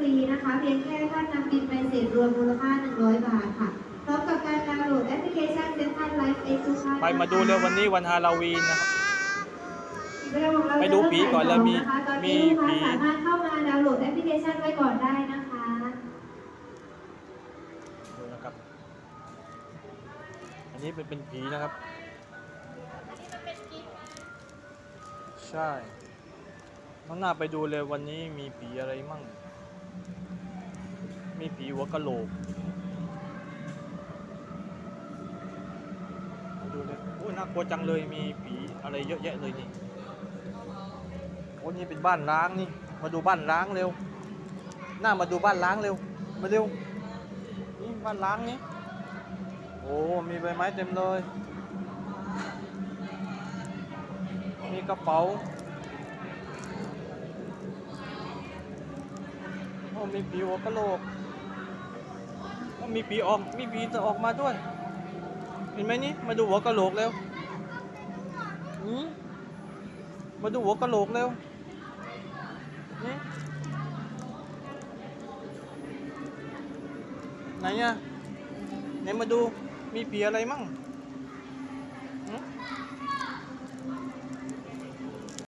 ฟรีนะคะ เพียงแค่ท่านนำบินไปเสร็จรวมมูลค่า 100 บาทค่ะ พร้อมกับการดาวน์โหลดแอปพลิเคชันเซ็นทรัลไลฟ์เอ็กซ์ทุกท่านไปมาดูเร็ววันนี้วันฮาโลวีนนะครับเรื่องของเราไปดูผีก่อนแล้วมีะคะตอนมีนี้ลูกค้าผีสามารถเข้ามาดาวน์โหลดแอปพลิเคชันไว้ก่อนได้นะคะดูนะครับ อันนี้เป็นเป็นผีนะครับ ใช่ต้องหน้าไปดูเลยวันนี้มีผีอะไรมั่ง มีผีหัวกะโหลกดูเลยโอ้ยน่ากลัวจังเลยมีผีอะไรเยอะแยะเลยนี่โอ้นี่เป็นบ้านร้างนี่ มาดูบ้านร้างเร็ว หน้ามาดูบ้านร้างเร็ว มาเร็ว นี่บ้านล้างนี่ โอ้ มีใบไม้เต็มเลย มีกระเป๋า โอ้ มีผีหัวกะโหลก มีปีออกมีปีจะออกมาด้วย เห็นไหมนี่มาดูหัวกะโหลกเร็วนี่มาดูหัวกะโหลกเร็วนี่ไหนอะไหนมาดูมีปีอะไรมั่ง